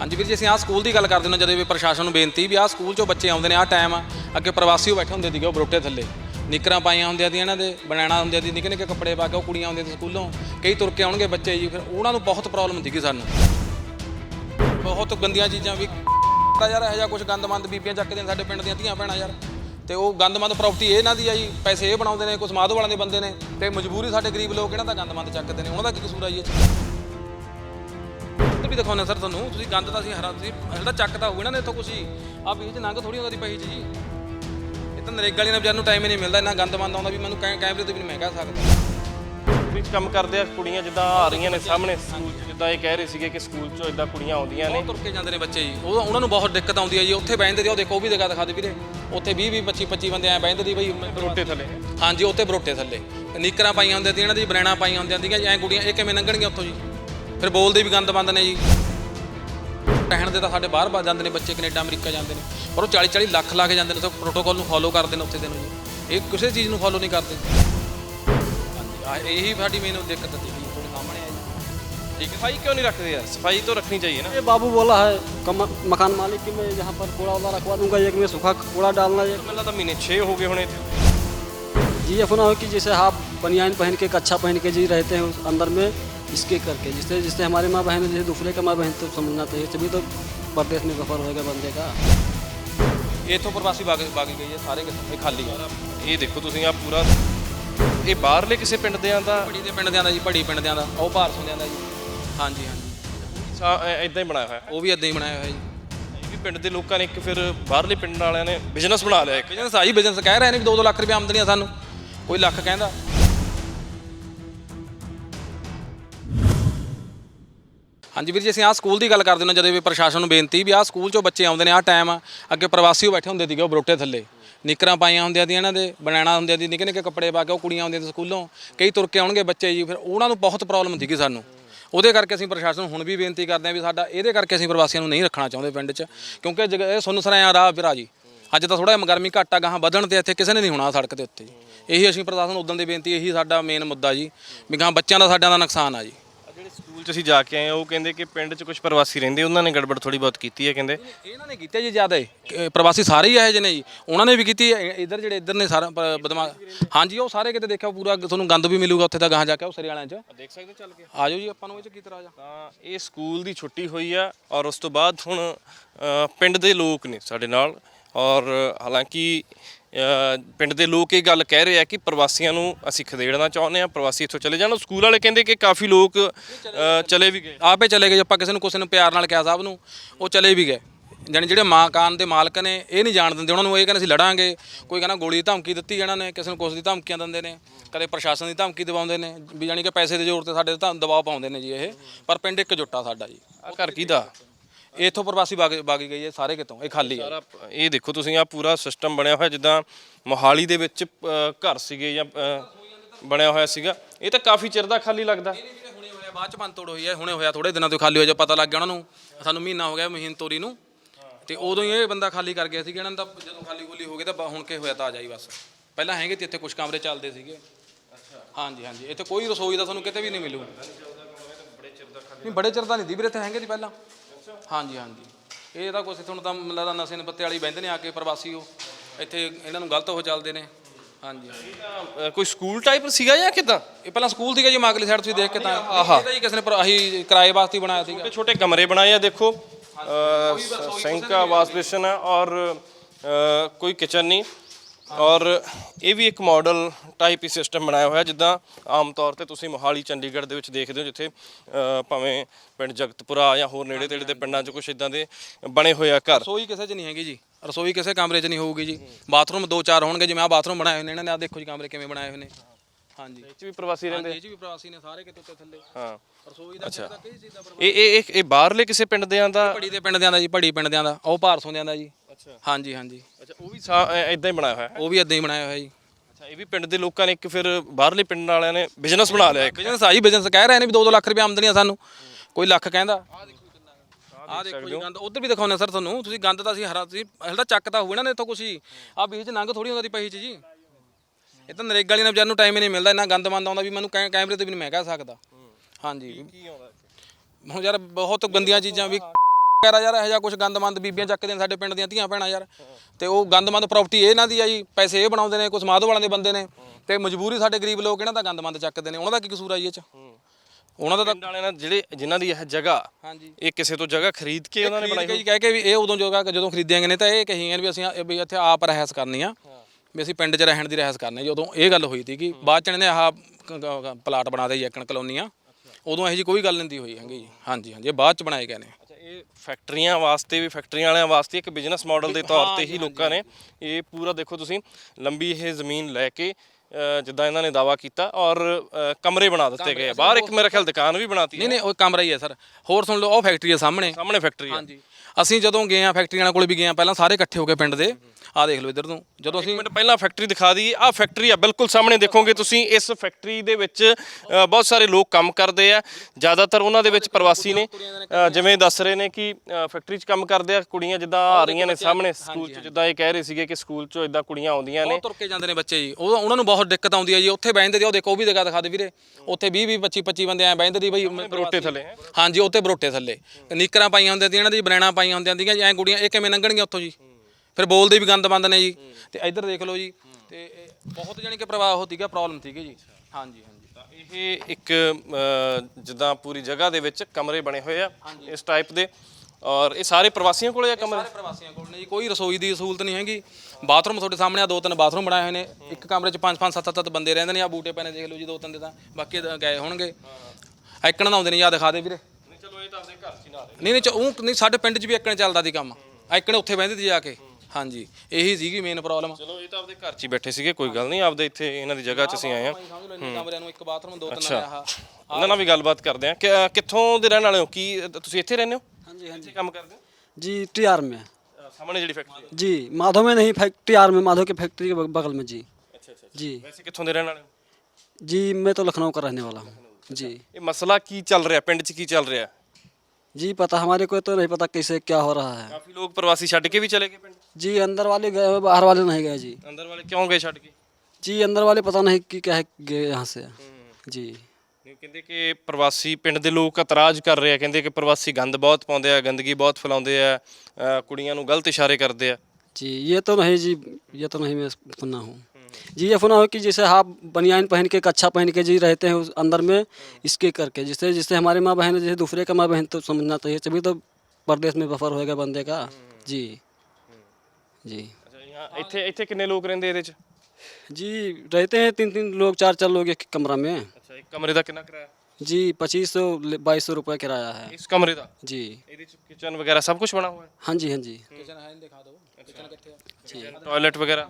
ਹਾਂਜੀ ਵੀਰ ਜੀ, ਅਸੀਂ ਆਹ ਸਕੂਲ ਦੀ ਗੱਲ ਕਰਦੇ ਹਾਂ, ਜਦੋਂ ਵੀ ਪ੍ਰਸ਼ਾਸਨ ਨੂੰ ਬੇਨਤੀ ਵੀ ਆਹ ਸਕੂਲ ਚੋਂ ਬੱਚੇ ਆਉਂਦੇ ਨੇ, ਆਹ ਟਾਈਮ ਆ। ਅੱਗੇ ਪ੍ਰਵਾਸੀ ਬੈਠੇ ਹੁੰਦੇ ਸੀਗੇ, ਉਹ ਬਰੋਟੇ ਥੱਲੇ। ਨਿੱਕਰਾਂ ਪਾਈਆਂ ਹੁੰਦੀਆਂ ਸੀ ਇਹਨਾਂ ਦੇ ਬਣਾਣਾ ਹੁੰਦੀਆਂ ਸੀ ਨਿੱਕੇ ਨਿੱਕੇ ਕੱਪੜੇ ਪਾ ਕੇ ਉਹ ਕੁੜੀਆਂ ਆਉਂਦੀਆਂ ਸੀ ਸਕੂਲੋਂ। ਕਈ ਤੁਰ ਕੇ ਆਉਣਗੇ ਬੱਚੇ ਜੀ, ਫਿਰ ਉਹਨਾਂ ਨੂੰ ਬਹੁਤ ਪ੍ਰੋਬਲਮ ਸੀਗੀ ਸਾਨੂੰ। ਬਹੁਤ ਗੰਦੀਆਂ ਚੀਜ਼ਾਂ ਵੀ ਤਾਂ ਯਾਰ ਇਹੋ ਜਿਹਾ ਕੁਝ ਗੰਦਮੰਦ ਬੀਬੀਆਂ ਚੱਕਦੀਆਂ ਨੇ ਸਾਡੇ ਪਿੰਡ ਦੀਆਂ ਧੀਆਂ ਭੈਣਾਂ ਯਾਰ। ਤੇ ਉਹ ਗੰਦਮੰਦ ਪ੍ਰਾਪਰਟੀ ਇਹਨਾਂ ਦੀ ਆ ਜੀ, ਪੈਸੇ ਇਹ ਬਣਾਉਂਦੇ ਨੇ ਕੁਝ ਮਾਧੋ ਵਾਲਿਆਂ ਦੇ ਬੰਦੇ ਨੇ। ਤੇ ਮਜਬੂਰੀ ਸਾਡੇ ਗਰੀਬ ਲੋਕ, ਇਹਨਾਂ ਦਾ ਗੰਦਮੰਦ ਚੱਕਦੇ ਨੇ, ਉਹਨਾਂ ਦਾ ਕੀ ਕਸੂਰ ਆ ਜੀ ਇੱਧਰ ਵੀ ਦਿਖਾਉਂਦੇ ਸਰ ਤੁਹਾਨੂੰ। ਤੁਸੀਂ ਗੰਦ ਤਾਂ ਅਸੀਂ ਹਰਾ ਤੁਸੀਂ ਤਾਂ ਚੱਕਦਾ ਹੋਊ ਇਹਨਾਂ ਨੇ ਇੱਥੋਂ ਕੁਛ ਹੀ। ਆ ਵੀ ਚ ਨੰਗ ਥੋੜੀ ਹੁੰਦਾ ਦੀ ਪਈ ਜੀ। ਇਹ ਤਾਂ ਨਰੇਗਾ ਵਾਲੀ ਨੇ ਵਿਚਾਰ ਨੂੰ ਟਾਈਮ ਹੀ ਨਹੀਂ ਮਿਲਦਾ ਇੰਨਾ ਗੰਦ ਮੰਦ ਆਉਂਦਾ ਵੀ ਮੈਨੂੰ ਕੈ- ਕੈਮਰੇ ਤੇ ਵੀ ਨਹੀਂ ਮੈਂ ਕਹਿ ਸਕਦਾ। ਵਿੱਚ ਕੰਮ ਕਰਦੇ ਆ ਕੁੜੀਆਂ ਜਿੱਦਾਂ ਆ ਰਹੀਆਂ ਨੇ ਸਾਹਮਣੇ ਸਕੂਲ 'ਚ ਜਿੱਦਾਂ ਇਹ ਕਹਿ ਰਹੇ ਸੀਗੇ ਕਿ ਸਕੂਲ 'ਚੋਂ ਇਦਾਂ ਕੁੜੀਆਂ ਆਉਂਦੀਆਂ ਨੇ। ਉਹ ਤੁਰ ਕੇ ਜਾਂਦੇ ਨੇ ਬੱਚੇ ਜੀ। ਉਹ ਉਹਨਾਂ ਨੂੰ ਬਹੁਤ ਦਿੱਕਤ ਆਉਂਦੀ ਹੈ ਜੀ। ਉੱਥੇ ਬੈਠਦੇ ਦੀ ਉਹ ਦੇਖੋ ਉਹ ਵੀ ਦਿਖਾ ਦਿਖਾ ਦੇ ਵੀਰੇ। ਉੱਥੇ 20 20 25 25 ਬੰਦੇ ਐ ਬੈਠਦੇ ਦੀ ਬਈ। ਰੋਟੇ ਥੱਲੇ। ਹਾਂਜੀ ਉੱਥੇ ਬਰੋਟੇ ਥੱਲੇ। ਨੀਕਰਾਂ ਪਾਈਆਂ ਹੁੰਦੀਆਂ ਸੀ ਇਹਨਾਂ ਦੀ ਬਰੈਣਾ ਪਾਈਆਂ ਹੁੰਦੀਆਂ ਸੀਗੀਆਂ ਐ ਕੁੜੀਆਂ ਇਹ ਕਿਵੇਂ ਲੰਘਣਗੀਆਂ ਉੱਥੋਂ ਜੀ। ਫਿਰ ਬੋਲਦੇ ਵੀ ਗੰਦ ਬੰਦ ਨੇ ਜੀ ਰਹਿਣ ਦੇ ਤਾਂ ਸਾਡੇ ਬਾਹਰ ਬਾਹਰ ਜਾਂਦੇ ਨੇ ਬੱਚੇ ਕੈਨੇਡਾ ਅਮਰੀਕਾ ਜਾਂਦੇ ਨੇ ਪਰ ਉਹ 40 40 ਲੱਖ ਲਾ ਕੇ ਜਾਂਦੇ ਨੇ ਉੱਥੇ ਪ੍ਰੋਟੋਕਾਲ ਨੂੰ ਫੋਲੋ ਕਰਦੇ ਨੇ ਉੱਥੇ ਦੇ ਨੂੰ ਜੀ ਇਹ ਕਿਸੇ ਚੀਜ਼ ਨੂੰ ਫੋਲੋ ਨਹੀਂ ਕਰਦੇ ਹਾਂਜੀ ਆਹ ਇਹੀ ਸਾਡੀ ਮੇਨ ਦਿੱਕਤ ਸੀ ਜੀ ਤੁਹਾਡੇ ਸਾਹਮਣੇ ਆ ਜੀ ਠੀਕ ਸਫਾਈ ਕਿਉਂ ਨਹੀਂ ਰੱਖਦੇ ਯਾਰ ਸਫਾਈ ਤਾਂ ਰੱਖਣੀ ਚਾਹੀਏ ਨਾ ये बाबू बोला है कम, मकान मालिक कि मैं यहाँ पर कूड़ा वाला रखवा दूंगा एक में सूखा कूड़ा डालना एक ਮੈਨੂੰ ਤਾਂ ਮਹੀਨੇ 6 ਹੋ गए होने थे जी ये ना हो कि जैसे हाफ बनियान पहन के कच्छा पहन के जी रहते हैं उस अंदर में इसके करके जिससे जिससे हमारी माँ बहन है, जैसे दूसरे का माँ बहन तो समझना चाहिए तभी तो परदेश में सफर होएगा बंदे का ਇੱਥੋਂ ਪ੍ਰਵਾਸੀ ਬਾਗ ਬਾਗੀ ਗਈ ਹੈ ਸਾਰੇ ਕਿਤੇ ਇਹ ਖਾਲੀ ਹੈ ਇਹ ਦੇਖੋ ਤੁਸੀਂ ਆ ਪੂਰਾ ਇਹ ਬਾਹਰਲੇ ਕਿਸੇ ਪਿੰਡ ਦੇ ਆਂਦਾ ਪੜੀ ਦੇ ਪਿੰਡ ਦਿਆਂ ਦਾ ਜੀ ਪੜੀ ਪਿੰਡ ਦਿਆਂ ਦਾ ਉਹ ਭਾਰ ਸੁਣਿਆਂ ਦਾ ਜੀ ਹਾਂਜੀ ਹਾਂਜੀ ਇਦਾਂ ਹੀ ਬਣਾਇਆ ਹੋਇਆ ਉਹ ਵੀ ਇਦਾਂ ਹੀ ਬਣਾਇਆ ਹੋਇਆ ਜੀ ਇਹ ਵੀ ਪਿੰਡ ਦੇ ਲੋਕਾਂ ਨੇ ਇੱਕ ਫਿਰ ਬਾਹਰਲੇ ਪਿੰਡ ਵਾਲਿਆਂ ਨੇ ਬਿਜ਼ਨਸ ਬਣਾ ਲਿਆ ਇੱਕ ਬਿਜ਼ਨਸ ਆਈ ਬਿਜ਼ਨਸ ਕਹਿ ਰਹੇ ਨੇ ਵੀ 2-2 ਲੱਖ ਰੁਪਏ ਆਮਦਨੀ ਆ ਸਾਨੂੰ ਕੋਈ ਲੱਖ ਕਹਿੰਦਾ ਹਾਂਜੀ ਵੀਰ ਜੀ, ਅਸੀਂ ਆਹ ਸਕੂਲ ਦੀ ਗੱਲ ਕਰਦੇ ਹਾਂ, ਜਦੋਂ ਵੀ ਪ੍ਰਸ਼ਾਸਨ ਨੂੰ ਬੇਨਤੀ ਵੀ ਆਹ ਸਕੂਲ ਚੋਂ ਬੱਚੇ ਆਉਂਦੇ ਨੇ, ਆਹ ਟਾਈਮ ਆ। ਅੱਗੇ ਪ੍ਰਵਾਸੀ ਬੈਠੇ ਹੁੰਦੇ ਸੀਗੇ, ਉਹ ਬਰੋਟੇ ਥੱਲੇ। ਨਿਕਰਾਂ ਪਾਈਆਂ ਹੁੰਦੀਆਂ ਦੀ ਇਹਨਾਂ ਦੇ ਬਣਾਣਾ ਹੁੰਦੀਆਂ ਸੀ ਨਿੱਕੇ ਨਿੱਕੇ ਕੱਪੜੇ ਪਾ ਕੇ ਉਹ ਕੁੜੀਆਂ ਆਉਂਦੀਆਂ ਸਕੂਲੋਂ। ਕਈ ਤੁਰ ਕੇ ਆਉਣਗੇ ਬੱਚੇ ਜੀ, ਫਿਰ ਉਹਨਾਂ ਨੂੰ ਬਹੁਤ ਪ੍ਰੋਬਲਮ ਸੀਗੀ ਸਾਨੂੰ। ਉਹਦੇ ਕਰਕੇ ਅਸੀਂ ਪ੍ਰਸ਼ਾਸਨ ਨੂੰ ਹੁਣ ਵੀ ਬੇਨਤੀ ਕਰਦੇ ਹਾਂ ਵੀ ਸਾਡਾ, ਇਹਦੇ ਕਰਕੇ ਅਸੀਂ ਪ੍ਰਵਾਸੀਆਂ ਨੂੰ ਨਹੀਂ ਰੱਖਣਾ ਚਾਹੁੰਦੇ ਪਿੰਡ 'ਚ। ਕਿਉਂਕਿ ਜਗ- ਇਹ ਸੁੰਨ ਸਰਾਇਆ ਰਾਹ ਵੀਰਾ ਜੀ। ਅੱਜ ਤਾਂ ਥੋੜਾ ਗਰਮੀ ਘੱਟ ਆ, ਗਾਹਾਂ ਵਧਣ ਤੇ ਇੱਥੇ ਕਿਸੇ ਨੇ ਨਹੀਂ ਹੋਣਾ ਸੜਕ ਦੇ ਉੱਤੇ ਜੀ। ਇਹੀ ਅਸੀਂ ਪ੍ਰਸ਼ਾਸਨ ਉਦੋਂ ਦੀ ਬੇਨਤੀ, ਇਹੀ ਸਾਡਾ ਮੇਨ ਮੁੱਦਾ ਜੀ। ਵੀ ਗਾਹਾਂ ਬੱਚਿਆਂ ਦਾ ਸਾਡਿਆਂ ਦਾ ਨੁਕਸਾਨ ਆ ਜੀ। ਸਕੂਲ 'ਚ ਅਸੀਂ ਜਾ ਕੇ ਆਏ ਉਹ ਕਹਿੰਦੇ ਕਿ ਪਿੰਡ 'ਚ ਕੁਝ ਪ੍ਰਵਾਸੀ ਰਹਿੰਦੇ ਉਹਨਾਂ ਨੇ ਗੜਬੜ ਥੋੜੀ ਬਹੁਤ ਕੀਤੀ ਹੈ ਕਹਿੰਦੇ। ਇਹਨਾਂ ਨੇ ਕੀਤਾ ਜੀ ਜ਼ਿਆਦਾ ਪ੍ਰਵਾਸੀ ਸਾਰੇ ਹੀ ਇਹੋ ਜਿਹੇ ਨੇ ਜੀ? ਉਹਨਾਂ ਨੇ ਵੀ ਕੀਤੀ ਹੈ। ਇੱਧਰ ਜਿਹੜੇ ਇੱਧਰ ਨੇ ਸਾਰਾ ਪ- ਬਦਮਾ ਹਾਂਜੀ ਉਹ ਸਾਰੇ ਕਿਤੇ ਦੇਖਿਆ ਪੂਰਾ ਤੁਹਾਨੂੰ ਗੰਦ ਵੀ ਮਿਲੂਗਾ ਉੱਥੇ ਤਾਂ ਗਾਹਾਂ ਜਾ ਕੇ ਉਹ ਸਰੇ ਵਾਲਿਆਂ 'ਚ ਦੇਖ ਸਕਦੇ ਚੱਲ ਕੇ। ਆ ਜਾਓ ਜੀ ਆਪਾਂ ਨੂੰ ਇਹ 'ਚ ਕੀ ਤਰ੍ਹਾਂ ਆ ਤਾਂ ਇਹ ਸਕੂਲ ਦੀ ਛੁੱਟੀ ਹੋਈ ਆ ਔਰ ਉਸ ਤੋਂ ਬਾਅਦ ਹੁਣ ਅ, ਪਿੰਡ ਦੇ ਲੋਕ ਨੇ ਸਾਡੇ ਨਾਲ ਔਰ ਹਾਲਾਂਕਿ ਪਿੰਡ ਦੇ ਲੋਕ ਇਹ ਗੱਲ ਕਹਿ ਰਹੇ ਆ ਕਿ ਪ੍ਰਵਾਸੀਆਂ ਨੂੰ ਅਸੀਂ ਖਦੇੜਨਾ ਚਾਹੁੰਦੇ ਆ ਪ੍ਰਵਾਸੀ ਇੱਥੋਂ ਚਲੇ ਜਾਣ। ਸਕੂਲ ਵਾਲੇ ਕਹਿੰਦੇ ਕਿ ਕਾਫੀ ਲੋਕ ਚਲੇ ਵੀ ਗਏ। ਆਪੇ ਚਲੇ ਗਏ ਆਪਾਂ ਕਿਸੇ ਨੂੰ ਕਿਸੇ ਨੂੰ ਪਿਆਰ ਨਾਲ ਕਿਹਾ ਸਾਹਿਬ ਨੂੰ ਉਹ ਚਲੇ ਵੀ ਗਏ। ਜਾਣੀ ਜਿਹੜੇ ਮਕਾਨ ਦੇ ਮਾਲਕ ਨੇ ਇਹ ਨਹੀਂ ਜਾਣ ਦਿੰਦੇ। ਉਹਨਾਂ ਨੂੰ ਇਹ ਕਹਿੰਦੇ ਅਸੀਂ ਲੜਾਂਗੇ। ਕੋਈ ਕਹਿੰਦਾ ਗੋਲੀ ਦੀ ਧਮਕੀ ਦਿੱਤੀ ਇਹਨਾਂ ਨੇ ਕਿਸੇ ਨੂੰ ਕੁਛ ਦੀ ਧਮਕੀਆਂ ਦਿੰਦੇ ਨੇ ਕਦੇ ਪ੍ਰਸ਼ਾਸਨ ਦੀ ਧਮਕੀ ਦਿਵਾਉਂਦੇ ਨੇ ਵੀ ਜਾਣੀ ਕਿ ਪੈਸੇ ਦੇ ਜ਼ੋਰ ਤੇ ਸਾਡੇ ਤੇ ਦਬਾਅ ਪਾਉਂਦੇ ਨੇ ਜੀ ਇਹ। ਪਰ ਪਿੰਡ ਇੱਕ ਜੁੱਟਾ ਸਾਡਾ ਜੀ। ਘਰ ਕਿਹਦਾ? ਇੱਥੋਂ ਪ੍ਰਵਾਸੀ ਬਾਗ ਬਾਗੀ ਗਈ ਹੈ ਸਾਰੇ ਕਿਤੋਂ ਇਹ ਖਾਲੀ ਹੈ। ਸਾਰਾ ਇਹ ਦੇਖੋ ਤੁਸੀਂ ਆ ਪੂਰਾ ਸਿਸਟਮ ਬਣਿਆ ਹੋਇਆ ਜਿੱਦਾਂ ਮੋਹਾਲੀ ਦੇ ਵਿੱਚ ਅ, ਘਰ ਸੀਗੇ ਜਾਂ ਅ, ਬਣਿਆ ਹੋਇਆ ਸੀਗਾ। ਇਹ ਤਾਂ ਕਾਫੀ ਚਿਰ ਦਾ ਖਾਲੀ ਲੱਗਦਾ। ਹੁਣੇ ਹੋਇਆ ਬਾਅਦ ਚ ਬੰਦ ਤੋੜ ਹੋਈ ਹੈ ਹੁਣੇ ਹੋਇਆ ਥੋੜੇ ਦਿਨਾਂ ਤੋਂ ਖਾਲੀ ਹੋਇਆ ਜੇ ਪਤਾ ਲੱਗ ਗਿਆ ਉਹਨਾਂ ਨੂੰ ਸਾਨੂੰ ਮਹੀਨਾ ਹੋ ਗਿਆ ਮਹੀਨ ਤੋਰੀ ਨੂੰ। ਤੇ ਉਦੋਂ ਹੀ ਇਹ ਬੰਦਾ ਖਾਲੀ ਕਰ ਗਿਆ ਸੀ ਇਹਨਾਂ ਦਾ ਜਦੋਂ ਖਾਲੀ ਖੁੱਲੀ ਹੋ ਗਏ ਤਾਂ ਬ- ਹੁਣ ਕੀ ਹੋਇਆ ਤਾਂ ਆ ਜਾਈ ਬਸ। ਪਹਿਲਾਂ ਹੈਗੇ ਤੇ ਇੱਥੇ ਕੁਝ ਕਮਰੇ ਚੱਲਦੇ ਸੀਗੇ। ਹਾਂਜੀ ਹਾਂਜੀ ਇੱਥੇ ਕੋਈ ਰਸੋਈ ਦਾ ਤੁਹਾਨੂੰ ਕਿਤੇ ਵੀ ਨਹੀਂ ਮਿਲੂ। ਨਹੀਂ ਬੜੇ ਚਿਰ ਦਾ ਨਹੀਂ ਦੀ ਵੀਰੇ ਇੱਥੇ ਹੈਗੇ ਸੀ ਪਹਿਲਾਂ। ਹਾਂਜੀ ਹਾਂਜੀ। ਇਹ ਤਾਂ ਕੁਛ ਤੁਹਾਨੂੰ ਤਾਂ ਮੈਨੂੰ ਲੱਗਦਾ ਨਸ਼ੇ ਪੱਤੇ ਵਾਲੀ ਬਹਿੰਦੇ ਨੇ ਆ ਕੇ ਪ੍ਰਵਾਸੀ ਉਹ। ਇੱਥੇ ਇਹਨਾਂ ਨੂੰ ਗਲਤ ਹੋ ਚੱਲਦੇ ਨੇ। ਹਾਂਜੀ। ਅ, ਕੋਈ ਸਕੂਲ ਟਾਈਪ ਸੀਗਾ ਜਾਂ ਕਿਦਾਂ? ਇਹ ਪਹਿਲਾਂ ਸਕੂਲ ਸੀਗਾ ਜੀ ਮਾਗਲੀ ਸਾਈਡ ਤੁਸੀਂ ਦੇਖ ਕੇ ਤਾਂ। ਆਹ ਇਹਦਾ ਜੀ ਕਿਸੇ ਨੇ ਪਰ ਆਹੀ ਕਿਰਾਏ ਵਾਸਤੇ ਹੀ ਬਣਾਇਆ ਸੀਗਾ। ਛੋਟੇ ਛੋਟੇ ਕਮਰੇ ਬਣਾਏ ਆ ਦੇਖੋ। ਅ, ਸਿੰਕਾ ਵਾਸ਼ ਬੇਸਿਨ ਹੈ ਔਰ ਅ, ਕੋਈ ਕਿਚਨ ਨਹੀਂ। ਔਰ ਇਹ ਵੀ ਇੱਕ ਮਾਡਲ ਟਾਈਪ ਹੀ ਸਿਸਟਮ ਬਣਾਇਆ ਹੋਇਆ ਜਿੱਦਾਂ ਆਮ ਤੌਰ ਤੇ ਤੁਸੀਂ ਮੋਹਾਲੀ ਚੰਡੀਗੜ੍ਹ ਦੇ ਵਿੱਚ ਦੇਖਦੇ ਹੋ ਜਿੱਥੇ ਅ, ਭਾਵੇਂ ਪਿੰਡ ਜਗਤਪੁਰਾ ਜਾਂ ਹੋਰ ਨੇੜੇ ਤੇੜੇ ਦੇ ਪਿੰਡਾਂ 'ਚ ਕੁਝ ਇਦਾਂ ਦੇ ਬਣੇ ਹੋਏ ਆ ਘਰ। ਰਸੋਈ ਕਿਸੇ 'ਚ ਨਹੀਂ ਹੈਗੀ ਜੀ। ਰਸੋਈ ਕਿਸੇ ਕਮਰੇ 'ਚ ਨਹੀਂ ਹੋਊਗੀ ਜੀ। ਬਾਥਰੂਮ ਦੋ ਚਾਰ ਹੋਣਗੇ ਜਿਵੇਂ ਆ ਬਾਥਰੂਮ ਬਣਾਏ ਹੋਏ ਨੇ ਇਹਨਾਂ ਨੇ ਆ ਦੇਖੋ ਜੀ ਕਮਰੇ ਕਿਵੇਂ ਬਣਾਏ ਹੋਏ ਨੇ। ਹਾਂਜੀ। ਇਹ 'ਚ ਵੀ ਪ੍ਰਵਾਸੀ ਰਹਿੰਦੇ। ਇਹ ਵੀ ਪ੍ਰਵਾਸੀ ਨੇ ਸਾਰੇ ਕਿਤੇ ਉੱਤੇ ਥੱਲੇ। ਹਾਂ। ਰਸੋਈ ਦਾ ਕਿਸੇ ਦਾ ਕਈ ਚੀਜ਼ ਦਾ ਇਹ ਇਹ ਇਹ- ਇਹ ਬਾਹਰਲੇ ਕਿਸੇ ਪਿੰਡ ਦੇ ਆਂਦਾ ਦੇ ਪਿੰਡ ਦਿਆਂ ਦਾ ਜੀ ਪੜੀ ਪਿੰਡ ਦਿਆਂ ਦਾ। ਉਹ ਭਾਰ ਸੋਂਦਿਆਂ ਦਾ ਜੀ। ਅੱਛਾ। ਹਾਂਜੀ ਹਾਂਜੀ। ਅੱਛਾ ਉਹ ਵੀ ਇਦਾਂ ਹੀ ਬਣਾਇਆ ਹੋਇਆ ਹੈ? ਉਹ ਵੀ ਇਦਾਂ ਹੀ ਬਣਾਇਆ ਹੋਇਆ ਜੀ। ਅੱਛਾ ਇਹ ਵੀ ਪਿੰਡ ਦੇ ਲੋਕਾਂ ਨੇ ਇੱਕ ਫਿਰ ਬਾਹਰਲੇ ਪਿੰਡ ਵਾਲਿਆਂ ਨੇ ਬਿਜ਼ਨਸ ਬਣਾ ਲਿਆ ਇੱਕ। ਬਿਜ਼ਨਸ ਆਈ ਬਿਜ਼ਨਸ ਕਹਿ ਰਹੇ ਨੇ ਵੀ 2-2 ਲੱਖ ਰੁਪਏ ਆਮਦਨੀ ਆ ਸਾਨੂੰ। ਕੋਈ ਲੱਖ ਕਹਿੰਦਾ। ਆ ਦੇਖੋ ਜੀ ਗੰਦ ਉਧਰ ਵੀ ਦਿਖਾਉਂਦੇ ਸਰ ਤੁਹਾਨੂੰ। ਤੁਸੀਂ ਗੰਦ ਤਾਂ ਅਸੀਂ ਹਰਾ ਤੁਸੀਂ ਅਸਲ ਤਾਂ ਚੱਕਦਾ ਹੋਊ ਇਹਨਾਂ ਨੇ ਇੱਥੋਂ ਕੁਛ ਹੀ। ਆ ਬੀਚ ਨੰਗ ਥੋੜੀ ਹੁੰਦਾ ਦੀ ਪਈ ਚ ਜੀ। ਇਹ ਤਾਂ ਨਰੇਗਾ ਵਾਲੀ ਨੇ ਵਿਚਾਰ ਨੂੰ ਟਾਈਮ ਹੀ ਨਹੀਂ ਮਿਲਦਾ ਇੰਨਾ ਗੰਦ ਮੰਦ ਆਉਂਦਾ ਵੀ ਮੈਨੂੰ ਕੈਮਰੇ ਤੇ ਵੀ ਨਹੀਂ ਮੈਂ ਕਹਿ ਸਕਦਾ। ਹਾਂਜੀ। ਕੀ ਆਉਂਦਾ ਇੱਥੇ? ਹੁਣ ਯਾਰ ਬਹੁਤ ਗੰਦੀਆਂ ਚੀਜ਼ਾਂ ਵੀ ਵਗੈਰਾ ਯਾਰ ਇਹੋ ਜਿਹਾ ਕੁਝ ਗੰਦਮੰਦ ਬੀਬੀਆਂ ਚੱਕਦੇ ਨੇ ਸਾਡੇ ਪਿੰਡ ਦੀਆਂ ਧੀਆਂ ਭੈਣਾਂ ਯਾਰ। ਤੇ ਉਹ ਗੰਦਮੰਦ ਪ੍ਰਾਪਰਟੀ ਇਹਨਾਂ ਦੀ ਆ ਜੀ ਪੈਸੇ ਇਹ ਬਣਾਉਂਦੇ ਨੇ ਕੁਝ ਮਾਧੋ ਵਾਲਿਆਂ ਦੇ ਬੰਦੇ ਨੇ। ਤੇ ਮਜਬੂਰੀ ਸਾਡੇ ਗਰੀਬ ਲੋਕ ਇਹਨਾਂ ਦਾ ਗੰਦਮੰਦ ਚੱਕਦੇ ਨੇ। ਉਹਨਾਂ ਦਾ ਕੀ ਕਸੂਰ ਆ ਜੀ ਇਹ ਚ? ਉਹਨਾਂ ਦਾ ਤਾਂ ਪਿੰਡ ਵਾਲਿਆਂ ਨਾਲ ਜਿਹੜੇ ਜਿਨ੍ਹਾਂ ਦੀ ਇਹ ਜਗ੍ਹਾ ਹਾਂਜੀ। ਇਹ ਕਿਸੇ ਤੋਂ ਜਗ੍ਹਾ ਖਰੀਦ ਕੇ ਉਹਨਾਂ ਨੇ ਬਣਾਈ ਬਣਾਈ ਕਹਿ ਕੇ ਵੀ ਇਹ ਉਦੋਂ ਜੋਗਾ ਜਦੋਂ ਖਰੀਦਿਆਂਗੇ ਨੇ ਤਾਂ ਇਹ ਕਹੀਆਂ ਵੀ ਅਸੀਂ ਵੀ ਇੱਥੇ ਆਪ ਰਹਿਸ ਕਰਨੀ ਆ। ਵੀ ਅਸੀਂ ਪਿੰਡ 'ਚ ਰਹਿਣ ਦੀ ਰਹਿਸ ਕਰਨੀ। ਜਦੋਂ ਇਹ ਗੱਲ ਹੋਈ ਸੀ ਕਿ ਬਾਅਦ ਚ ਇਹਨੇ ਆਹ ਕ- ਕ- ਪਲਾਟ ਬਣਾ ਦੇ ਜੱਕਣ ਕਲੋਨੀਆਂ ਉਦੋਂ ਇਹੋ ਜੀ ਕੋਈ ਗੱਲ ਨਹੀਂ ਦੀ ਹੋਈ ਹੈਗੀ ਜੀ। ਹਾਂਜੀ ਹਾਂਜੀ ਇਹ ਬਾਅਦ ਚ ਬਣਾਏ ਗਏ ਨੇ। ਇਹ ਫੈਕਟਰੀਆਂ ਵਾਸਤੇ ਵੀ ਫੈਕਟਰੀਆਂ ਵਾਲਿਆਂ ਵਾਸਤੇ ਇੱਕ ਬਿਜ਼ਨਸ ਮਾਡਲ ਦੇ ਤੌਰ ਤੇ ਹੀ ਲੋਕਾਂ ਨੇ ਇਹ ਪੂਰਾ ਦੇਖੋ ਤੁਸੀਂ ਲੰਬੀ ਇਹ ਜ਼ਮੀਨ ਲੈ ਕੇ ਜਿੱਦਾਂ ਇਹਨਾਂ ਨੇ ਦਾਵਾ ਕੀਤਾ ਔਰ ਕਮਰੇ ਬਣਾ ਦਿੱਤੇ ਗਏ। ਬਾਹਰ ਇੱਕ ਮੇਰੇ ਖਿਆਲ ਦੁਕਾਨ ਵੀ ਬਣਾਤੀ ਨਹੀਂ ਨਹੀਂ ਉਹ ਕਮਰਾ ਹੀ ਹੈ ਸਰ। ਹੋਰ ਸੁਣ ਲਓ ਉਹ ਫੈਕਟਰੀ ਹੈ ਸਾਹਮਣੇ। ਸਾਹਮਣੇ ਫੈਕਟਰੀ ਆ ਹਾਂਜੀ। ਅਸੀਂ ਜਦੋਂ ਗਏ ਆ ਫੈਕਟਰੀ ਵਾਲਿਆਂ ਕੋਲ ਵੀ ਗਏ ਆ ਪਹਿਲਾਂ ਸਾਰੇ ਇਕੱਠੇ ਹੋ ਕੇ ਪਿੰਡ ਦੇ। ਆਹ ਦੇਖ ਲਓ ਇੱਧਰ ਨੂੰ। ਜਦੋਂ ਅਸੀਂ ਮਿੰਟ ਪਹਿਲਾਂ ਫੈਕਟਰੀ ਦਿਖਾ ਦਈਏ ਆਹ ਫੈਕਟਰੀ ਆ ਬਿਲਕੁਲ ਸਾਹਮਣੇ ਦੇਖੋਗੇ ਤੁਸੀਂ ਇਸ ਫੈਕਟਰੀ ਦੇ ਵਿੱਚ ਅ, ਬਹੁਤ ਸਾਰੇ ਲੋਕ ਕੰਮ ਕਰਦੇ ਆ। ਜ਼ਿਆਦਾਤਰ ਉਹਨਾਂ ਦੇ ਵਿੱਚ ਪ੍ਰਵਾਸੀ ਨੇ। ਅ, ਜਿਵੇਂ ਦੱਸ ਰਹੇ ਨੇ ਕਿ ਅ, ਫੈਕਟਰੀ 'ਚ ਕੰਮ ਕਰਦੇ ਆ ਕੁੜੀਆਂ ਜਿੱਦਾਂ ਆ ਰਹੀਆਂ ਨੇ ਸਾਹਮਣੇ ਸਕੂਲ 'ਚ ਜਿੱਦਾਂ ਇਹ ਕਹਿ ਰਹੇ ਸੀਗੇ ਕਿ ਸਕੂਲ 'ਚੋਂ ਇਦਾਂ ਕੁੜੀਆਂ ਆਉਂਦੀਆਂ ਨੇ। ਬਹੁਤ ਤੁਰ ਕੇ ਜਾਂਦੇ ਨੇ ਬੱਚੇ ਜੀ। ਉਹ ਉਹਨਾਂ ਨੂੰ ਬਹੁਤ ਦਿੱਕਤ ਆਉਂਦੀ ਹੈ ਜੀ। ਉੱਥੇ ਬੈਠਦੇ ਦੀ ਉਹ ਦੇਖੋ ਉਹ ਵੀ ਦਿਖਾ ਦਿਖਾ ਦੇ ਵੀਰੇ। ਉੱਥੇ 20 20 25 25 ਬੰਦੇ ਐ ਬੈਠਦੇ ਦੀ ਬਈ ਬਰੋਟੇ ਥੱਲੇ। ਹੈਂ? ਹਾਂਜੀ ਉੱਥੇ ਬਰੋਟੇ ਥੱਲੇ। ਨੀਕਰਾਂ ਪਾਈਆਂ ਹੁੰਦੀਆਂ ਸੀ ਇਹਨਾਂ ਦੀ ਬਰੈਣਾ ਪਾਈਆਂ ਹੁੰਦੀਆਂ ਜੀ ਐ ਕੁੜੀਆਂ ਇਹ ਕਿਵੇਂ ਲੰਘਣਗੀਆਂ ਉੱਥੋਂ ਜੀ। ਫਿਰ ਬੋਲਦੇ ਵੀ ਗੰਦ ਬੰਦ ਨੇ ਜੀ। ਤੇ ਇੱਧਰ ਦੇਖ ਲਓ ਜੀ। ਤੇ ਇਹ ਬਹੁਤ ਜਾਣੀ ਕਿ ਪ੍ਰਵਾਹ ਉਹ ਸੀਗਾ ਪ੍ਰੋਬਲਮ ਸੀਗੀ ਜੀ। ਹਾਂਜੀ ਹਾਂਜੀ। ਤਾਂ ਇਹ ਇੱਕ ਅ, ਜਿੱਦਾਂ ਪੂਰੀ ਜਗ੍ਹਾ ਦੇ ਵਿੱਚ ਕਮਰੇ ਬਣੇ ਹੋਏ ਆ ਇਸ ਟਾਈਪ ਦੇ। ਔਰ ਇਹ ਸਾਰੇ ਪ੍ਰਵਾਸੀਆਂ ਕੋਲੇ ਆ ਕਮਰੇ? ਸਾਰੇ ਪ੍ਰਵਾਸੀਆਂ ਕੋਲ ਨੇ ਜੀ। ਕੋਈ ਰਸੋਈ ਦੀ ਸਹੂਲਤ ਨਹੀਂ ਹੈਗੀ। ਬਾਥਰੂਮ ਤੁਹਾਡੇ ਸਾਹਮਣੇ ਆ ਦੋ ਤਿੰਨ ਬਾਥਰੂਮ ਬਣਾਏ ਹੋਏ ਨੇ। ਇੱਕ ਕਮਰੇ 'ਚ ਪੰਜ ਪੰਜ ਸੱਤ ਸੱਤ ਬੰਦੇ ਰਹਿੰਦੇ ਨੇ। ਆ ਬੂਟੇ ਪੈਣੇ ਦੇਖ ਲਓ ਜੀ ਦੋ ਤਿੰਨ ਦੇ ਤਾਂ। ਬਾਕੀ ਤਾਂ ਗਏ ਹੋਣਗੇ। ਐਕਣ ਦਾ ਆਉਂਦੇ ਨੇ ਯਾ ਦਿਖਾ ਦੇ ਵੀਰੇ। ਨਹੀਂ ਚਲੋ ਇਹ ਤਾਂ ਆਪਣੇ ਘਰ 'ਚ ਹੀ ਨਾ ਨਹੀਂ ਨਹੀਂ ਚ- ਉਹ ਨਹੀਂ ਸਾਡੇ ਪਿੰਡ 'ਚ ਵੀ ਐਕਣ ਚੱਲਦਾ ਸੀ ਕੰਮ। ਐਕਣ ਉੱਥੇ ਬਹਿੰਦੇ ਸੀ ਜਾ ਕੇ। ਹਾਂਜੀ ਇਹੀ ਸੀਗੀ ਮੇਨ ਪ੍ਰੋਬਲਮ ਚਲੋ ਇਹ ਤਾਂ ਆਪਦੇ ਘਰ 'ਚ ਹੀ ਬੈਠੇ ਸੀਗੇ ਕੋਈ ਗੱਲ ਨਹੀਂ ਆਪਦੇ ਇੱਥੇ ਇਹਨਾਂ ਦੀ ਜਗ੍ਹਾ 'ਚ ਅਸੀਂ ਆਏ ਆ ਸਮਝ ਲਓ ਇੰਨੇ ਕਮਰਿਆਂ ਨੂੰ ਇੱਕ ਬਾਥਰੂਮ ਦੋ ਤਿੰਨ ਅੱਛਾ। ਆਹ ਉਹਨਾਂ ਨਾਲ ਵੀ ਗੱਲਬਾਤ ਕਰਦੇ ਆ ਕਿ ਅ, ਕਿੱਥੋਂ ਦੇ ਰਹਿਣ ਵਾਲੇ ਹੋ ਕੀ ਅ, ਤੁਸੀਂ ਇੱਥੇ ਰਹਿੰਦੇ ਹੋ हाँ जी हाँ ਇੱਥੇ ਕੰਮ ਕਰਦੇ ਹੋ जी टी आर में ਅ, ਸਾਹਮਣੇ ਜਿਹੜੀ ਫੈਕਟਰੀ ਹੈ जी माधव में नहीं फैक्ट्री आर में माधव की फैक्ट्री के बग- बगल में जी ਅੱਛਾ ਅੱਛਾ जी ਵੈਸੇ ਕਿੱਥੋਂ ਦੇ ਰਹਿਣ ਵਾਲੇ ਹੋ जी मैं तो लखनऊ का रहने वाला हूँ जी ਇਹ ਮਸਲਾ ਕੀ ਚੱਲ ਰਿਹਾ ਪਿੰਡ 'ਚ ਕੀ ਚੱਲ ਰਿਹਾ जी पता हमारे को तो नहीं पता कैसे क्या हो रहा है ਕਾਫੀ ਲੋਕ ਪ੍ਰਵਾਸੀ ਛੱਡ ਕੇ ਵੀ ਚਲੇ ਗਏ ਪਿੰਡ जी अंदर वाले गए हुए, बाहर वाले नहीं गए जी ਅੰਦਰ ਵਾਲੇ ਕਿਉਂ ਗਏ ਛੱਡ ਕੇ जी अंदर वाले पता नहीं कि क्या है गए यहाँ से जी ਨਹੀਂ ਕਹਿੰਦੇ ਕਿ ਪ੍ਰਵਾਸੀ ਪਿੰਡ ਦੇ ਲੋਕ ਇਤਰਾਜ਼ ਕਰ ਰਹੇ ਆ ਕਹਿੰਦੇ ਕਿ ਪ੍ਰਵਾਸੀ ਗੰਦ ਬਹੁਤ ਪਾਉਂਦੇ ਆ ਗੰਦਗੀ ਬਹੁਤ ਫੈਲਾਉਂਦੇ ਆ ਅ, ਕੁੜੀਆਂ ਨੂੰ ਗਲਤ ਇਸ਼ਾਰੇ ਕਰਦੇ ਆ जी ये तो नहीं जी ये तो नहीं मैं सुना हूँ जी ये सुना हो कि जैसे हाफ बनियान पहन के कच्छा पहन के जी रहते हैं उस अंदर में इसके करके जिससे जिससे हमारे माँ बहन जैसे दूसरे का माँ बहन तो समझना चाहिए तभी तो परदेश में बफर होएगा बंदे का जी जी ਅੱਛਾ यहाँ ਇੱਥੇ ਇੱਥੇ ਕਿੰਨੇ ਲੋਕ ਰਹਿੰਦੇ ਇਹਦੇ 'ਚ जी रहते हैं तीन तीन लोग चार चार लोग एक कमरा में ਅੱਛਾ ਇੱਕ ਕਮਰੇ ਦਾ ਕਿੰਨਾ ਕਿਰਾਇਆ जी पच्चीस सौ बाईस सौ रुपये किराया है ਇਸ ਕਮਰੇ ਦਾ जी ਇਹਦੇ 'ਚ ਕਿਚਨ ਵਗੈਰਾ ਸਭ ਕੁਝ ਬਣਾ ਹੋਇਆ ਹੈ हाँ जी हाँ जी ਕਿਚਨ ਹੈ ਦਿਖਾ ਦਿਓ ਕਿਚਨ ਕਿੱਥੇ ਆ ਟਾਇਲਟ ਵਗੈਰਾ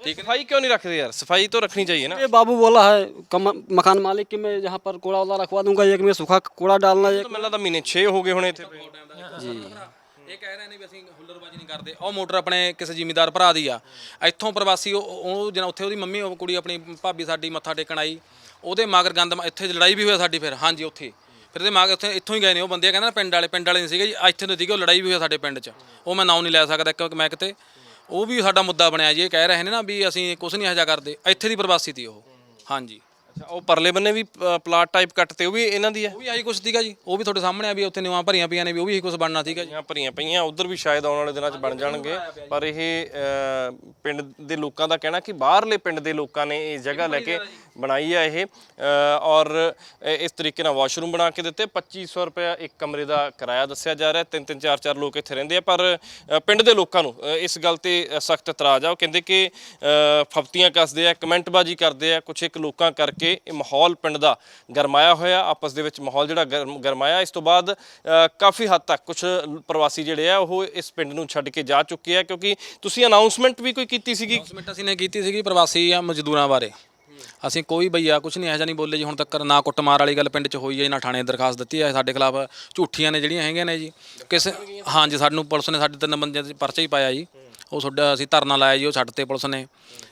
ठीक है सफाई क्यों नहीं रखते यार सफाई तो रखनी चाहिए ना ये बाबू बोला है कम, मकान मालिक कि मैं यहाँ पर कूड़ा वाला रखवा दूंगा एक में सूखा कूड़ा ਮੈਨੂੰ ਲੱਗਦਾ ਮਹੀਨੇ 6 ਹੋ ਗਏ ਹੋਣੇ ਇੱਥੇ ਜੀ। ਇਹ ਕਹਿ ਰਹੇ ਨੇ ਵੀ ਅਸੀਂ ਹੁੱਲੜਬਾਜੀ ਨਹੀਂ ਕਰਦੇ। ਉਹ ਮੋਟਰ ਆਪਣੇ ਕਿਸੇ ਜ਼ਿਮੀਂਦਾਰ ਭਰਾ ਦੀ ਆ। ਇੱਥੋਂ ਪ੍ਰਵਾਸੀ ਉਹ- ਉਹ ਉੱਥੇ ਉਹਦੀ ਮੰਮੀ ਉਹ ਕੁੜੀ ਆਪਣੀ ਭਾਬੀ ਸਾਡੀ ਮੱਥਾ ਟੇਕਣ ਆਈ। ਉਹਦੇ ਮਗਰ ਗੰਦ ਇੱਥੇ ਲੜਾਈ ਵੀ ਹੋਇਆ ਸਾਡੀ ਫਿਰ। ਹਾਂਜੀ ਉੱਥੇ। ਫਿਰ ਉਹਦੇ ਮਗਰ ਉੱਥੇ ਇੱਥੋਂ ਹੀ ਗਏ ਨੇ। ਉਹ ਬੰਦੇ ਕਹਿੰਦੇ ਨਾ ਪਿੰਡ ਵਾਲੇ ਪਿੰਡ ਵਾਲੇ ਨਹੀਂ ਸੀਗੇ ਜੀ। ਇੱਥੇ ਤੋਂ ਸੀਗੇ ਉਹ ਲੜਾਈ ਵੀ ਹੋਇਆ ਸਾਡੇ ਪਿੰਡ 'ਚ। ਉਹ ਮੈਂ ਨਾਮ ਨਹੀਂ ਲੈ ਸਕਦਾ ਕਿਉਂਕਿ ਮੈਂ ਕਿਤੇ। ਉਹ ਵੀ ਸਾਡਾ ਮੁੱਦਾ ਬਣਿਆ ਜੀ ਇਹ ਕਹਿ ਰਹੇ ਨੇ ਨਾ ਵੀ ਅਸੀਂ ਕੁਝ ਨਹੀਂ ਹਜਾ ਕਰਦੇ। ਇੱਥੇ ਦੀ ਪ੍ਰਵਾਸੀ ਤੀ ਉਹ। ਹਾਂਜੀ। ਅੱਛਾ ਉਹ ਪਰਲੇ ਬੰਨੇ ਵੀ ਅ, ਪਲਾਟ ਟਾਈਪ ਕੱਟ ਤੇ ਉਹ ਵੀ ਇਹਨਾਂ ਦੀ ਹੈ? ਉਹ ਵੀ ਆਹੀ ਕੁਛ ਸੀਗਾ ਜੀ। ਉਹ ਵੀ ਤੁਹਾਡੇ ਸਾਹਮਣੇ ਆ ਵੀ ਉੱਥੇ ਨਿਵਾਂ ਭਰੀਆਂ ਪਈਆਂ ਨੇ ਵੀ ਉਹ ਵੀ ਇਹੀ ਕੁਛ ਬਣਨਾ ਸੀਗਾ ਜੀ। ਭਰੀਆਂ ਪਈਆਂ ਉਧਰ ਵੀ ਸ਼ਾਇਦ ਆਉਣ ਵਾਲੇ ਦਿਨਾਂ 'ਚ ਬਣ ਜਾਣਗੇ। ਪਰ ਇਹ ਅ, ਪਿੰਡ ਦੇ ਲੋਕਾਂ ਦਾ ਕਹਿਣਾ ਕਿ ਬਾਹਰਲੇ ਪਿੰਡ ਦੇ ਲੋਕਾਂ ਨੇ ਇਹ ਜਗ੍ਹਾ ਲੈ ਕੇ ਬਣਾਈ ਹੈ ਇਹ। ਔਰ ਇਸ ਤਰੀਕੇ ਨਾਲ ਵਾਸ਼ਰੂਮ ਬਣਾ ਕੇ ਦਿੱਤੇ। 2500 ਰੁਪਏ ਇੱਕ ਕਮਰੇ ਦਾ ਕਿਰਾਇਆ ਦੱਸਿਆ ਜਾ ਰਿਹਾ। ਤਿੰਨ ਤਿੰਨ ਚਾਰ ਚਾਰ ਲੋਕ ਇੱਥੇ ਰਹਿੰਦੇ ਆ। ਪਰ ਪਿੰਡ ਦੇ ਲੋਕਾਂ ਨੂੰ ਇਸ ਗੱਲ ਤੇ ਸਖਤ ਇਤਰਾਜ਼ ਆ। ਉਹ ਕਹਿੰਦੇ ਕਿ ਅ, ਫਫਤੀਆਂ ਕੱਸਦੇ ਆ ਕਮੈਂਟਬਾਜ਼ੀ ਕਰਦੇ ਆ। ਕੁਝ ਇੱਕ ਲੋਕਾਂ ਕਰਕੇ ਇਹ ਮਾਹੌਲ ਪਿੰਡ ਦਾ ਗਰਮਾਇਆ ਹੋਇਆ। ਆਪਸ ਦੇ ਵਿੱਚ ਮਾਹੌਲ ਜਿਹੜਾ ਗਰਮ- ਗਰਮਾਇਆ। ਇਸ ਤੋਂ ਬਾਅਦ ਕਾਫੀ ਹੱਦ ਤੱਕ ਕੁਝ ਪ੍ਰਵਾਸੀ ਜਿਹੜੇ ਆ ਉਹ ਇਸ ਪਿੰਡ ਨੂੰ ਛੱਡ ਕੇ ਜਾ ਚੁੱਕੇ ਆ। ਕਿਉਂਕਿ ਤੁਸੀਂ ਅਨਾਉਂਸਮੈਂਟ ਵੀ ਕੋਈ ਕੀਤੀ ਸੀਗੀ? ਅਨਾਉਂਸਮੈਂਟ ਅਸੀਂ ਨੇ ਕੀਤੀ ਸੀਗੀ ਪ੍ਰਵਾਸੀ ਆ ਮਜ਼ਦੂਰਾਂ ਬਾਰੇ। ਅਸੀਂ ਕੋਈ ਬਈਆ ਕੁਝ ਨਹੀਂ, ਇਹੋ ਜਿਹਾ ਨਹੀਂ ਬੋਲੇ ਜੀ, ਹੁਣ ਤੱਕ ਨਾ ਕੁੱਟਮਾਰ ਵਾਲੀ ਗੱਲ ਪਿੰਡ 'ਚ ਹੋਈ ਹੈ, ਨਾ ਥਾਣੇ ਦਰਖਾਸਤ ਦਿੱਤੀ ਹੈ ਸਾਡੇ ਖਿਲਾਫ ਝੂਠੀਆਂ ਨੇ ਜਿਹੜੀਆਂ ਹੈਗੀਆਂ ਨੇ ਜੀ। ਕਿਸੇ ਹਾਂਜੀ, ਸਾਨੂੰ ਪੁਲਿਸ ਨੇ ਸਾਡੇ ਤਿੰਨ ਬੰਦਿਆਂ ਦੇ ਪਰਚਾ ਹੀ ਪਾਇਆ ਜੀ। ਉਹ ਤੁਹਾਡਾ ਅਸੀਂ ਧਰਨਾ ਲਾਇਆ ਜੀ, ਉਹ ਛੱਡ ਤੇ ਪੁਲਿਸ ਨੇ।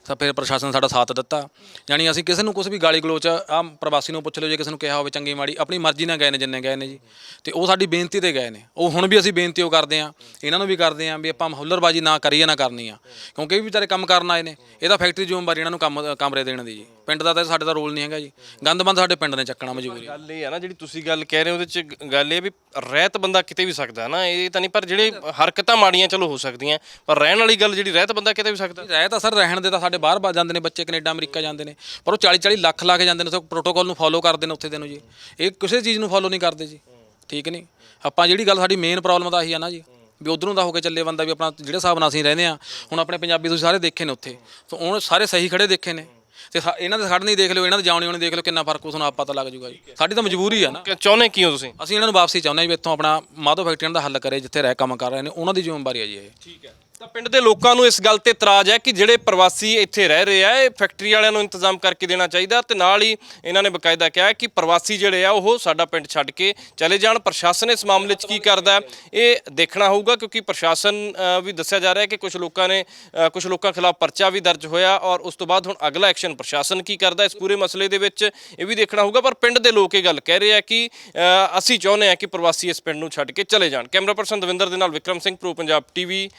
ਤਾਂ ਫਿਰ ਪ੍ਰਸ਼ਾਸਨ ਸਾਡਾ ਸਾਥ ਦਿੱਤਾ। ਯਾਨੀ ਅਸੀਂ ਕਿਸੇ ਨੂੰ ਕੁਝ ਵੀ ਗਾਲੀ ਗਲੋਚ ਆ ਪ੍ਰਵਾਸੀ ਨੂੰ ਪੁੱਛ ਲਿਓ ਜੇ ਕਿਸੇ ਨੂੰ ਕਿਹਾ ਹੋਵੇ ਚੰਗੀ ਮਾੜੀ ਆਪਣੀ ਮਰਜ਼ੀ ਨਾਲ ਗਏ ਨੇ ਜਿੰਨੇ ਗਏ ਨੇ ਜੀ। ਤੇ ਉਹ ਸਾਡੀ ਬੇਨਤੀ ਤੇ ਗਏ ਨੇ। ਉਹ ਹੁਣ ਵੀ ਅਸੀਂ ਬੇਨਤੀ ਉਹ ਕਰਦੇ ਆ ਇਹਨਾਂ ਨੂੰ ਵੀ ਕਰਦੇ ਆ ਵੀ ਆਪਾਂ ਹੁੱਲੜਬਾਜੀ ਨਾ ਕਰੀਏ ਨਾ ਕਰਨੀ ਆ। ਕਿਉਂਕਿ ਇਹ ਵੀ ਵਿਚਾਰੇ ਕੰਮ ਕਰਨ ਆਏ ਨੇ। ਇਹਦਾ ਫੈਕਟਰੀ ਜ਼ਿੰਮੇਵਾਰੀ ਇਹਨਾਂ ਨੂੰ ਕੰਮ ਕਮਰੇ ਦੇਣ ਦੀ ਜੀ। ਪਿੰਡ ਦਾ ਤਾਂ ਸਾਡੇ ਦਾ ਰੋਲ ਨਹੀਂ ਹੈਗਾ ਜੀ। ਗੰਦਮੰਦ ਸਾਡੇ ਪਿੰਡ ਨੇ ਚੱਕਣਾ ਮਜਬੂਰੀ ਗੱਲ ਇਹ ਆ ਨਾ ਜਿਹੜੀ ਤੁਸੀਂ ਗੱਲ ਕਹਿ ਰਹੇ ਹੋ ਉਹਦੇ ਚ ਗੱਲ ਇਹ ਵੀ ਰਹਿਤ ਬੰਦਾ ਕਿਤੇ ਵੀ ਸਕਦਾ ਨਾ। ਇਹ ਤਾਂ ਨਹੀਂ ਪਰ ਜਿਹੜੇ ਹਰਕਤਾਂ ਮਾੜੀਆਂ ਚਲੋ ਹੋ ਸਕਦੀਆਂ। ਪਰ ਰਹਿਣ ਵਾਲੀ ਗੱਲ ਜਿਹੜੀ ਰਹਿਤ ਬੰਦਾ ਕਿਤੇ ਵੀ ਸਕਦਾ। ਰਹਿ ਤਾਂ ਸਰ ਰਹਿਣ ਦੇ ਤਾਂ ਸਾਡੇ ਬਾਹਰ ਬਾ ਜਾਂਦੇ ਨੇ ਬੱਚੇ ਕੈਨੇਡਾ ਅਮਰੀਕਾ ਜਾਂਦੇ ਨੇ। ਪਰ ਉਹ 40 40 ਲੱਖ ਲਾ ਕੇ ਜਾਂਦੇ ਨੇ ਉੱਥੇ ਪ੍ਰੋਟੋਕਾਲ ਨੂੰ ਫੋਲੋ ਕਰਦੇ ਨੇ ਉੱਥੇ ਦੇ ਨੂੰ ਜੀ। ਇਹ ਕਿਸੇ ਚੀਜ਼ ਨੂੰ ਫੋਲੋ ਨਹੀਂ ਕਰਦੇ ਜੀ। ਠੀਕ ਨਹੀਂ? ਆਪਾਂ ਜਿਹੜੀ ਗੱਲ ਸਾਡੀ ਮੇਨ ਪ੍ਰੋਬਲਮ ਤਾਂ ਆਹੀ ਆ ਨਾ ਜੀ। ਵੀ ਉਧਰੋਂ ਦਾ ਹੋ ਕੇ ਚੱਲੇ ਬੰਦਾ ਵੀ ਆਪਣਾ ਜਿਹੜੇ ਹਿਸਾਬ ਨਾਲ ਅਸੀਂ ਰਹਿੰਦੇ ਆ ਹੁਣ ਆਪਣੇ ਪੰਜਾਬੀ ਤੁਸੀਂ ਸਾਰੇ ਦੇਖੇ ਨੇ ਉੱਥੇ। ਤਾਂ ਉਹ ਸਾਰੇ ਸਹੀ ਖੜੇ ਦੇਖੇ ਨੇ। ਤੇ ਸਾ- ਇਹਨਾਂ ਦੇ ਨਹੀਂ ਦੇਖ ਲਿਓ ਇਹਨਾਂ ਦੇ ਜਾਣੀ ਹੋਣੀ ਦੇਖ ਲਿਓ ਕਿੰਨਾ ਫ਼ਰਕ ਉਸ ਨੂੰ ਆਪ ਪਤਾ ਲੱਗ ਜੂਗਾ ਜੀ। ਸਾਡੀ ਤਾਂ ਮਜਬੂਰੀ ਆ ਨਾ। ਚਾਹੁੰਦੇ ਕੀ ਹੋ ਤੁਸੀਂ? ਅਸੀਂ ਇਹਨਾਂ ਨੂੰ ਵਾਪਸੀ ਚਾਹੁੰਦੇ ਹਾਂ ਵੀ ਇੱਥੋਂ ਆਪਣਾ ਮਾਧੋ ਫੈਕਟਰੀਆਂ ਦਾ ਹੱਲ ਕਰੇ ਜਿੱਥੇ ਰਹਿ ਕੰਮ ਕਰ ਰਹੇ ਨੇ ਉਹਨਾਂ ਦੀ ਜ਼ਿੰਮੇਵਾਰੀ ਹੈ ਜੀ ਇਹ। ਠੀਕ ਹੈ। ਤਾਂ ਪਿੰਡ ਦੇ ਲੋਕਾਂ ਨੂੰ ਇਸ ਗੱਲ ਤੇ ਇਤਰਾਜ਼ ਹੈ ਕਿ ਜਿਹੜੇ ਪ੍ਰਵਾਸੀ ਇੱਥੇ ਰਹਿ ਰਹੇ ਆ, ਇਹ ਫੈਕਟਰੀ ਵਾਲਿਆਂ ਨੂੰ ਇੰਤਜ਼ਾਮ ਕਰਕੇ ਦੇਣਾ ਚਾਹੀਦਾ ਤੇ ਨਾਲ ਹੀ ਇਹਨਾਂ ਨੇ ਬਕਾਇਦਾ ਕਿਹਾ ਕਿ ਪ੍ਰਵਾਸੀ ਜਿਹੜੇ ਆ, ਉਹ ਸਾਡਾ ਪਿੰਡ ਛੱਡ ਕੇ ਚਲੇ ਜਾਣ। ਪ੍ਰਸ਼ਾਸਨ ਇਸ ਮਾਮਲੇ 'ਚ ਕੀ ਕਰਦਾ ਇਹ ਦੇਖਣਾ ਹੋਊਗਾ ਕਿਉਂਕਿ ਪ੍ਰਸ਼ਾਸਨ ਵੀ ਦੱਸਿਆ ਜਾ ਰਿਹਾ ਹੈ ਕਿ ਕੁਝ ਲੋਕਾਂ ਨੇ ਕੁਝ ਲੋਕਾਂ ਖਿਲਾਫ ਪਰਚਾ ਵੀ ਦਰਜ ਹੋਇਆ ਔਰ ਉਸ ਤੋਂ ਬਾਅਦ ਹੁਣ ਅਗਲਾ ਐਕਸ਼ਨ ਪ੍ਰਸ਼ਾਸਨ ਕੀ ਕਰਦਾ ਇਸ ਪੂਰੇ ਮਸਲੇ ਦੇ ਵਿੱਚ, ਇਹ ਵੀ ਦੇਖਣਾ ਹੋਊਗਾ। ਪਰ ਪਿੰਡ ਦੇ ਲੋਕ ਇਹ ਗੱਲ ਕਹਿ ਰਹੇ ਆ ਕਿ ਅਸੀਂ ਚਾਹੁੰਦੇ ਆ ਕਿ ਪ੍ਰਵਾਸੀ ਇਸ ਪਿੰਡ ਨੂੰ ਛੱਡ ਕੇ ਚਲੇ ਜਾਣ। ਕੈਮਰਾ ਪਰਸਨ ਦਵਿੰਦਰ ਦੇ ਨਾਲ ਵਿਕਰਮ ਸਿੰਘ, ਪ੍ਰੋ ਪੰਜਾਬ ਟੀਵੀ।